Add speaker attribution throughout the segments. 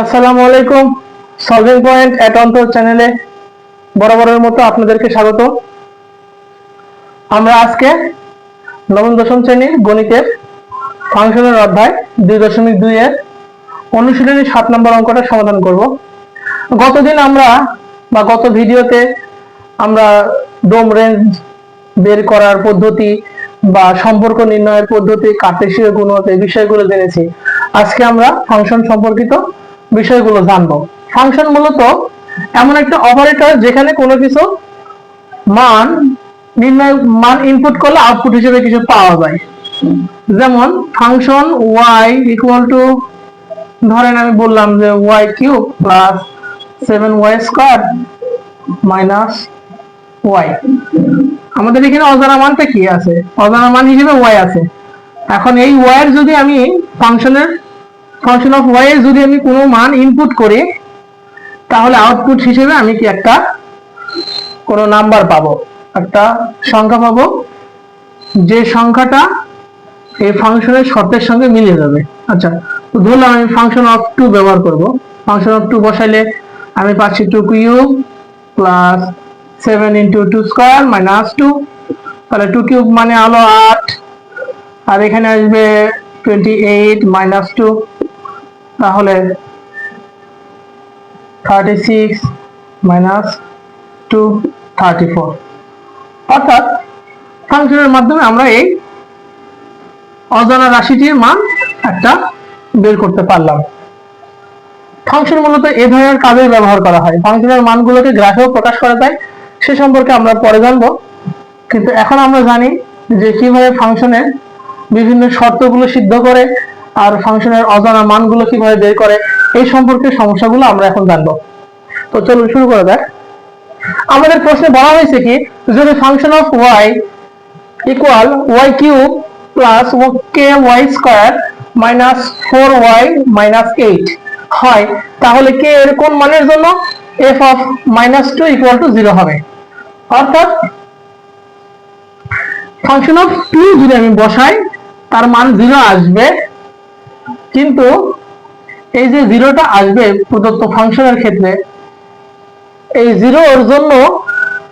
Speaker 1: আসসালামু আলাইকুম। Solving point অন্তর চ্যানেলে বরাবরের মতো আপনাদেরকে স্বাগত। আমরা আজকে নবম, দশম শ্রেণির গণিতের ফাংশনের অধ্যায় দুই দশমিক দুই এর অনুশীলনী সাত নম্বর অঙ্কটা সমাধান করব। গতদিন আমরা বা গত ভিডিওতে আমরা ডোম রেঞ্জ বের করার পদ্ধতি বা সম্পর্ক নির্ণয়ের পদ্ধতি কার্টেশীয় গুণগত এই বিষয়গুলো জেনেছি। আজকে আমরা ফাংশন সম্পর্কিত বিষয়গুলো জানব। ফাংশন মূলত এমন একটা অপারেটর যেখানে কোনো কিছু মান নির্ণয়, মান ইনপুট করলে আউটপুট হিসেবে কিছু পাওয়া যায়। যেমন ফাংশন y ইকুয়াল টু ধরেন আমি বললাম যে y cube plus seven y square minus y আমাদের এখানে অজানা মানটা কি আছে? অজানা মান হিসেবে y আছে। এখন এই এর যদি আমি ফাংশনের ফাংশন অফ ওয়াই এর যদি আমি কোনো মান ইনপুট করি, তাহলে আউটপুট হিসেবে আমি কি একটা কোনো নাম্বার পাবো? একটা সংখ্যা পাবো, যে সংখ্যাটা এই ফাংশনের শর্তের সঙ্গে মিলে যাবে। আচ্ছা তো ধরলাম আমি ফাংশন অফ টু ব্যবহার করব। ফাংশন অফ টু বসাইলে আমি পাচ্ছি two cube plus seven into two square minus two তাহলে টু কিউব মানে হলো আট। আর এখানে আসবে টোয়েন্টি এইট মাইনাস টু তাহলে thirty six minus two thirty four অর্থাৎ ফাংশনের মাধ্যমে আমরা এই অজানা রাশিটির মান একটা বের করতে পারলাম। ফাংশন মূলত এ ধরনের কাজে ব্যবহার করা হয়। ফাংশনের মানগুলোকে গ্রাফেও প্রকাশ করা যায়। সে সম্পর্কে আমরা পরে জানব। কিন্তু এখন আমরা জানি যে কীভাবে ফাংশনের বিভিন্ন শর্তগুলো সিদ্ধ করে আর ফাংশনের অজানা মানগুলো কীভাবে বের করে, এই সম্পর্কে সমস্যাগুলো আমরা এখন জানব। তো চলুন শুরু করা যাক। আমাদের প্রশ্নে বলা হয়েছে কি, যদি function of y equal y cube plus k y square minus four y minus eight হয়, তাহলে কে এর কোন মানের জন্য? F of minus two equal to zero হবে। অর্থাৎ ফাংশন অফ টু যদি আমি বসাই, তার মান জিরো আসবে কিন্তু এই যে জিরোটা আসবে প্রদত্ত ফাংশনের ক্ষেত্রে, এই জিরোর জন্য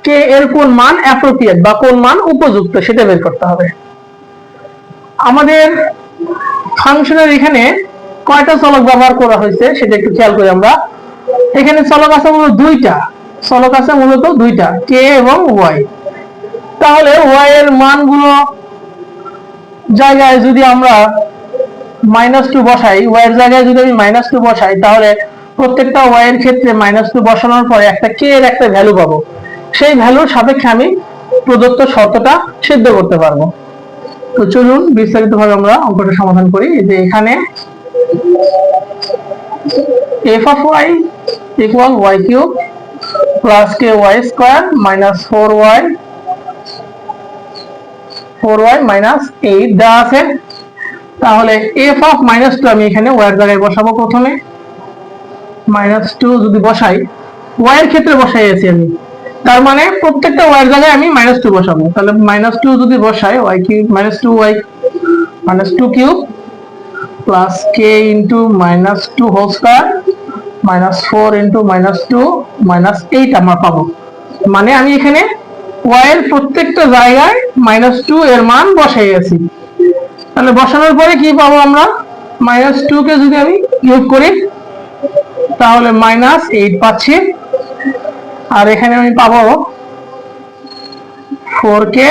Speaker 1: কে এর কোন মান অ্যাপ্রোপ্রিয়েট বা কোন মান উপযুক্ত সেটা বের করতে হবে। আমাদের ফাংশনের এখানে কয়টা চলক ব্যবহার করা হয়েছে সেটা একটু খেয়াল করি আমরা। এখানে চলক আছে মূলত দুইটা, চলক আছে মূলত দুইটা, কে এবং ওয়াই। তাহলে ওয়াই এর মানগুলো জায়গায় যদি আমরা মাইনাস টু বসাই ওয়াই এর জায়গায় যদি আমি মাইনাস টু বসাই, তাহলে প্রত্যেকটা ওয়াই এর ক্ষেত্রে মাইনাস টু বসানোর পরে একটা কে এর একটা ভ্যালু পাবো। সেই ভ্যালুর সাপেক্ষে আমি প্রদত্ত শর্তটা সিদ্ধ করতে পারব। তো চলুন বিস্তারিতভাবে আমরা অঙ্কটা সমাধান করি। যে এখানে f of y equal y cube plus k y square minus four y four y minus eight দেওয়া আছে। তাহলে এফ অফ মাইনাস টু আমি এখানে ওয়াই এর জায়গায় বসাবো প্রথমে। মাইনাস টু যদি বসাই ওয়াই এর ক্ষেত্রে বসাই আছি আমি। তার মানে প্রত্যেকটা ওয়াই এর জায়গায় আমি মাইনাস টু বসাবো। তাহলে মাইনাস টু যদি বসাই y cube minus two y minus two cube plus k into minus two whole square minus four into minus two minus eight আমরা পাবো। মানে আমি এখানে ওয়াই এর প্রত্যেকটা জায়গায় মাইনাস টু এর মান বসাই আছি। তাহলে বসানোর পরে কি পাবো আমরা? মাইনাস টু কে যদি আমি কিউব করি, তাহলে মাইনাস এইট পাচ্ছি। আর এখানে আমি পাবো four k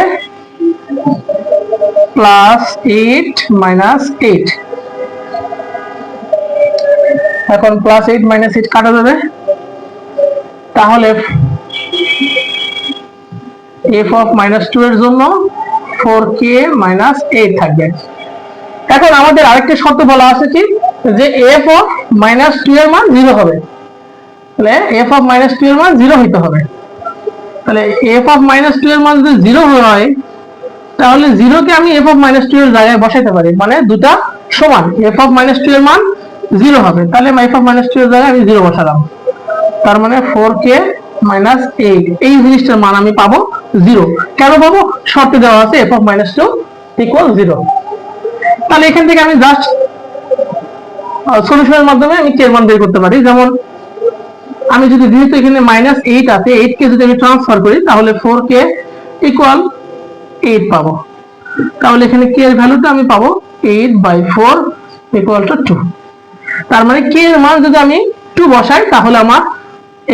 Speaker 1: plus eight minus eight এখন প্লাস এইট মাইনাস এইট কাটা যাবে। তাহলে এফ অফ মাইনাস টু এর জন্য ফোর কে মাইনাস এইট থাকবে। এখন আমাদের আরেকটা শর্ত বলা আছে কি? যে এফ অফ মাইনাস টু এর মান জিরো হবে। তাহলে এফ অফ মাইনাস টু এর মান জিরো হইতে হবে। তাহলে এফ অফ মাইনাস টু এর মান যদি জিরো হয়, তাহলে জিরোকে আমি এফ অফ মাইনাস টু এর জায়গায় বসাইতে পারি। মানে দুটা সমান। এফ অফ মাইনাস টু এর মান জিরো হবে। তাহলে এফ অফ মাইনাস টু এর জায়গায় আমি জিরো বসালাম। তার মানে ফোর কে মাইনাস এইট এই জিনিসটার মান আমি পাবো জিরো কেন পাবো? শর্তে দেওয়া আছে f of minus two equal zero তাহলে এখান থেকে আমি জাস্ট সলিউশনের মাধ্যমে আমি কে মান বের করতে পারি। যেমন, আমি যদি যেহেতু এখানে মাইনাস এইট আছে এইট কে যদি আমি ট্রান্সফার করি, তাহলে ফোর কে ইকুয়াল এইট পাবো। তাহলে এখানে কে এর ভ্যালুটা আমি পাবো eight by four equal to two তার মানে কে এর মান যদি আমি টু বসাই, তাহলে আমার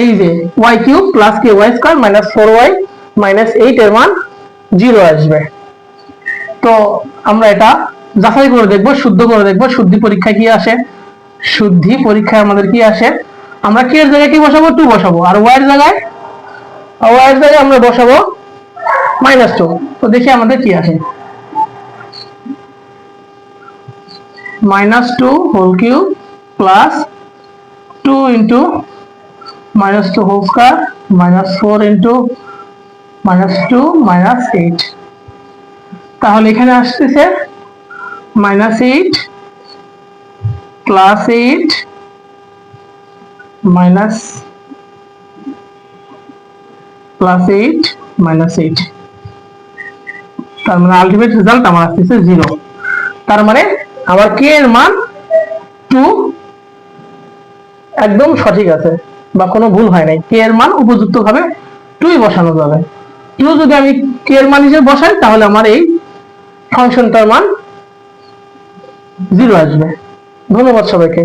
Speaker 1: এই যে y cube plus k y square minus four y minus eight এর মান জিরো আসবে। তো আমরা এটা যাচাই করে দেখব, শুদ্ধ করে দেখব, শুদ্ধি পরীক্ষায় কি আসে? শুদ্ধি পরীক্ষায় আমাদের কি আসে? আমরা কে এর জায়গায় কি বসাবো? টু বসাবো। আর ওয়াই এর জায়গায়? ওয়াই এর জায়গায় আমরা বসাবো মাইনাস টু তো দেখি আমাদের কি আসে। Minus two whole cube plus two into minus two whole square minus four into minus two minus eight তাহলে এখানে আসতেছে minus eight plus eight minus plus eight minus eight তার মানে আলটিমেট রেজাল্ট আমার আসতেছে জিরো তার মানে আমার কে এর মান টু একদম সঠিক আছে, বা কোনো ভুল হয় নাই। কে এর মান উপযুক্ত ভাবে টুই বসানো যাবে। টু যদি আমি কে এর মান হিসেবে বসাই, তাহলে আমার এই ফাংশনটার মান জিরো আসবে। ধন্যবাদ সবাইকে।